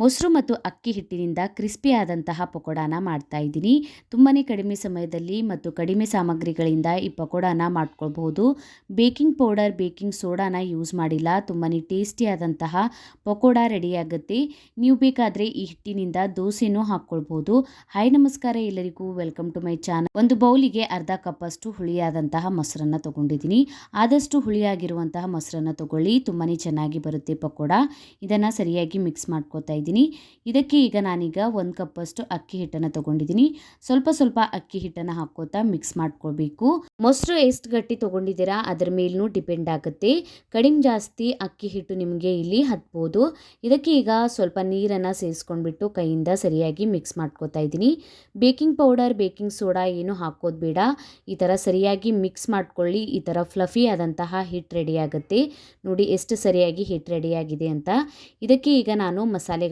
ಮೊಸರು ಮತ್ತು ಅಕ್ಕಿ ಹಿಟ್ಟಿನಿಂದ ಕ್ರಿಸ್ಪಿ ಆದಂತಹ ಪಕೋಡಾನ ಮಾಡ್ತಾ ಇದ್ದೀನಿ. ತುಂಬಾ ಕಡಿಮೆ ಸಮಯದಲ್ಲಿ ಮತ್ತು ಕಡಿಮೆ ಸಾಮಗ್ರಿಗಳಿಂದ ಈ ಪಕೋಡಾನ ಮಾಡ್ಕೊಳ್ಬಹುದು. ಬೇಕಿಂಗ್ ಪೌಡರ್, ಬೇಕಿಂಗ್ ಸೋಡಾನ ಯೂಸ್ ಮಾಡಿಲ್ಲ. ತುಂಬಾ ಟೇಸ್ಟಿಯಾದಂತಹ ಪಕೋಡ ರೆಡಿಯಾಗುತ್ತೆ ನೀವು ಬೇಕಾದರೆ ಈ ಹಿಟ್ಟಿನಿಂದ ದೋಸೆನೂ ಹಾಕ್ಕೊಳ್ಬಹುದು. ಹಾಯ್, ನಮಸ್ಕಾರ ಎಲ್ಲರಿಗೂ. Welcome to my channel. ಒಂದು ಬೌಲಿಗೆ ಅರ್ಧ ಕಪ್ಪಷ್ಟು ಹುಳಿಯಾದಂತಹ ಮೊಸರನ್ನು ತಗೊಂಡಿದ್ದೀನಿ. ಆದಷ್ಟು ಹುಳಿಯಾಗಿರುವಂತಹ ಮೊಸರನ್ನು ತಗೊಳ್ಳಿ. ತುಂಬಾ ಚೆನ್ನಾಗಿ ಬರುತ್ತೆ ಪಕೋಡ. ಇದನ್ನು ಸರಿಯಾಗಿ ಮಿಕ್ಸ್ ಮಾಡ್ಕೋತಾ ಇದಕ್ಕೆ ಈಗ ನಾನೀಗ ಒಂದು ಕಪ್ಪಷ್ಟು ಅಕ್ಕಿ ಹಿಟ್ಟನ್ನು ತಗೊಂಡಿದ್ದೀನಿ. ಸ್ವಲ್ಪ ಸ್ವಲ್ಪ ಅಕ್ಕಿ ಹಿಟ್ಟನ್ನು ಹಾಕೋತಾ ಮಿಕ್ಸ್ ಮಾಡ್ಕೋಬೇಕು ಮೊಸರು ಎಷ್ಟು ಗಟ್ಟಿ ತೊಗೊಂಡಿದ್ದೀರಾ ಅದರ ಮೇಲೂ ಡಿಪೆಂಡ್ ಆಗುತ್ತೆ. ಕಡಿಮೆ ಜಾಸ್ತಿ ಅಕ್ಕಿ ಹಿಟ್ಟು ನಿಮಗೆ ಇಲ್ಲಿ ಹತ್ಬೋದು. ಇದಕ್ಕೆ ಈಗ ಸ್ವಲ್ಪ ನೀರನ್ನು ಸೇರಿಸ್ಕೊಂಡ್ಬಿಟ್ಟು ಕೈಯಿಂದ ಸರಿಯಾಗಿ ಮಿಕ್ಸ್ ಮಾಡ್ಕೋತಾ ಇದ್ದೀನಿ. ಬೇಕಿಂಗ್ ಪೌಡರ್ ಬೇಕಿಂಗ್ ಸೋಡಾ ಏನು ಹಾಕೋದು ಬೇಡ. ಈ ಥರ ಸರಿಯಾಗಿ ಮಿಕ್ಸ್ ಮಾಡ್ಕೊಳ್ಳಿ. ಈ ಥರ ಫ್ಲಫಿ ಆದಂತಹ ಹಿಟ್ ರೆಡಿ ಆಗುತ್ತೆ. ನೋಡಿ ಎಷ್ಟು ಸರಿಯಾಗಿ ಹಿಟ್ ರೆಡಿಯಾಗಿದೆ ಅಂತ. ಇದಕ್ಕೆ ಈಗ ನಾನು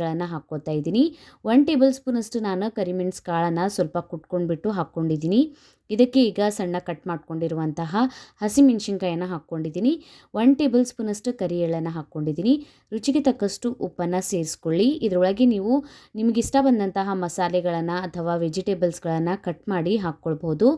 ಮಸಾಲೆಗಳನ್ನು ಹಾಕ್ಕೋತಾ ಇದ್ದೀನಿ. ಒನ್ ಟೇಬಲ್ ಸ್ಪೂನಷ್ಟು ನಾನು ಕರಿಮೆಣ್ಸು ಕಾಳನ್ನು ಸ್ವಲ್ಪ ಕುಟ್ಕೊಂಡ್ಬಿಟ್ಟು ಹಾಕ್ಕೊಂಡಿದ್ದೀನಿ. ಇದಕ್ಕೆ ಈಗ ಸಣ್ಣ ಕಟ್ ಮಾಡ್ಕೊಂಡಿರುವಂತಹ ಹಸಿಮೆಣ್ಸಿನ್ಕಾಯನ್ನು ಹಾಕ್ಕೊಂಡಿದ್ದೀನಿ. ಒನ್ ಟೇಬಲ್ ಸ್ಪೂನಷ್ಟು ಕರಿ ಎಳ್ಳನ್ನು ಹಾಕ್ಕೊಂಡಿದ್ದೀನಿ. ರುಚಿಗೆ ತಕ್ಕಷ್ಟು ಉಪ್ಪನ್ನು ಸೇರಿಸ್ಕೊಳ್ಳಿ. ಇದರೊಳಗೆ ನೀವು ನಿಮಗೆ ಇಷ್ಟ ಬಂದಂತಹ ಮಸಾಲೆಗಳನ್ನು ಅಥವಾ ವೆಜಿಟೇಬಲ್ಸ್ಗಳನ್ನು ಕಟ್ ಮಾಡಿ ಹಾಕ್ಕೊಳ್ಬೋದು.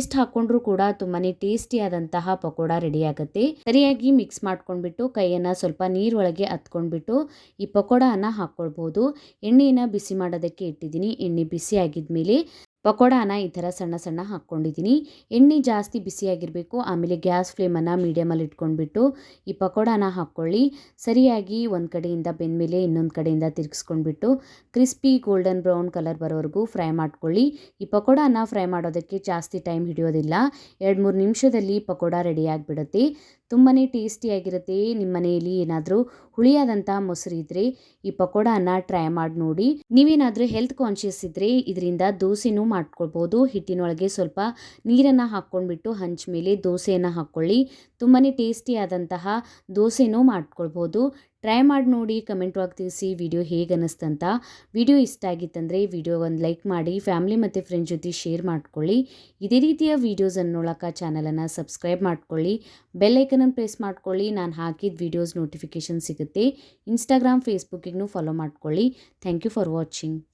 ಇಷ್ಟು ಹಾಕ್ಕೊಂಡ್ರೂ ಕೂಡ ತುಂಬಾ ಟೇಸ್ಟಿಯಾದಂತಹ ಪಕೋಡ ರೆಡಿಯಾಗುತ್ತೆ. ಸರಿಯಾಗಿ ಮಿಕ್ಸ್ ಮಾಡ್ಕೊಂಡ್ಬಿಟ್ಟು ಕೈಯನ್ನು ಸ್ವಲ್ಪ ನೀರೊಳಗೆ ಹತ್ಕೊಂಡ್ಬಿಟ್ಟು ಈ ಪಕೋಡನ ಹಾಕ್ಕೊಳ್ಬೋದು. ಎಣ್ಣೆಯನ್ನು ಬಿಸಿ ಮಾಡೋದಕ್ಕೆ ಇಟ್ಟಿದ್ದೀನಿ. ಎಣ್ಣೆ ಬಿಸಿ ಆಗಿದ್ಮೇಲೆ ಪಕೋಡಾನ ಈ ಥರ ಸಣ್ಣ ಸಣ್ಣ ಹಾಕ್ಕೊಂಡಿದ್ದೀನಿ. ಎಣ್ಣೆ ಜಾಸ್ತಿ ಬಿಸಿಯಾಗಿರಬೇಕು. ಆಮೇಲೆ ಗ್ಯಾಸ್ ಫ್ಲೇಮನ್ನು ಮೀಡಿಯಮಲ್ಲಿ ಇಟ್ಕೊಂಡ್ಬಿಟ್ಟು ಈ ಪಕೋಡಾನ ಹಾಕ್ಕೊಳ್ಳಿ. ಸರಿಯಾಗಿ ಒಂದು ಕಡೆಯಿಂದ ಬೆಂದಮೇಲೆ ಇನ್ನೊಂದು ಕಡೆಯಿಂದ ತಿರುಗಿಸ್ಕೊಂಡ್ಬಿಟ್ಟು ಕ್ರಿಸ್ಪಿ ಗೋಲ್ಡನ್ ಬ್ರೌನ್ ಕಲರ್ ಬರೋವರೆಗೂ ಫ್ರೈ ಮಾಡ್ಕೊಳ್ಳಿ. ಈ ಪಕೋಡಾನ ಫ್ರೈ ಮಾಡೋದಕ್ಕೆ ಜಾಸ್ತಿ ಟೈಮ್ ಹಿಡಿಯೋದಿಲ್ಲ. ಎರಡು ಮೂರು ನಿಮಿಷದಲ್ಲಿ ಪಕೋಡ ರೆಡಿಯಾಗಿಬಿಡುತ್ತೆ ತುಂಬಾ ಟೇಸ್ಟಿಯಾಗಿರುತ್ತೆ ನಿಮ್ಮ ಮನೆಯಲ್ಲಿ ಏನಾದರೂ ಹುಳಿಯಾದಂಥ ಮೊಸರು ಇದ್ದರೆ ಈ ಪಕೋಡಾನ ಟ್ರೈ ಮಾಡಿ ನೋಡಿ. ನೀವೇನಾದರೂ ಹೆಲ್ತ್ ಕಾನ್ಷಿಯಸ್ ಇದ್ದರೆ ಇದರಿಂದ ದೋಸೆನೂ ಮಾಡ್ಕೊಳ್ಬೋದು. ಹಿಟ್ಟಿನೊಳಗೆ ಸ್ವಲ್ಪ ನೀರನ್ನು ಹಾಕ್ಕೊಂಡ್ಬಿಟ್ಟು ಹಂಚ ಮೇಲೆ ದೋಸೆಯನ್ನು ಹಾಕ್ಕೊಳ್ಳಿ. ತುಂಬಾ ಟೇಸ್ಟಿಯಾದಂತಹ ದೋಸೆನೂ ಮಾಡ್ಕೊಳ್ಬೋದು. ಟ್ರೈ ಮಾಡಿ ನೋಡಿ, ಕಮೆಂಟ್ ಒಳಗೆ ತಿಳಿಸಿ ವಿಡಿಯೋ ಹೇಗೆ ಅನ್ನಿಸ್ತಂತ ವಿಡಿಯೋ ಇಷ್ಟ ಆಗಿತ್ತಂದರೆ ವಿಡಿಯೋ ಒಂದು ಲೈಕ್ ಮಾಡಿ, ಫ್ಯಾಮಿಲಿ ಮತ್ತು ಫ್ರೆಂಡ್ ಜೊತೆ ಶೇರ್ ಮಾಡ್ಕೊಳ್ಳಿ. ಇದೇ ರೀತಿಯ ವೀಡಿಯೋಸನ್ನು ನೋಡೋಕೆ ಚಾನಲನ್ನು ಸಬ್ಸ್ಕ್ರೈಬ್ ಮಾಡ್ಕೊಳ್ಳಿ. ಬೆಲ್ಲೈಕನನ್ನು ಪ್ರೆಸ್ ಮಾಡ್ಕೊಳ್ಳಿ. ನಾನು ಹಾಕಿದ ವೀಡಿಯೋಸ್ ನೋಟಿಫಿಕೇಷನ್ ಸಿಗುತ್ತೆ. ಇನ್ಸ್ಟಾಗ್ರಾಮ್, ಫೇಸ್ಬುಕ್ಕಿಗೂ ಫಾಲೋ ಮಾಡ್ಕೊಳ್ಳಿ. Thank you for watching.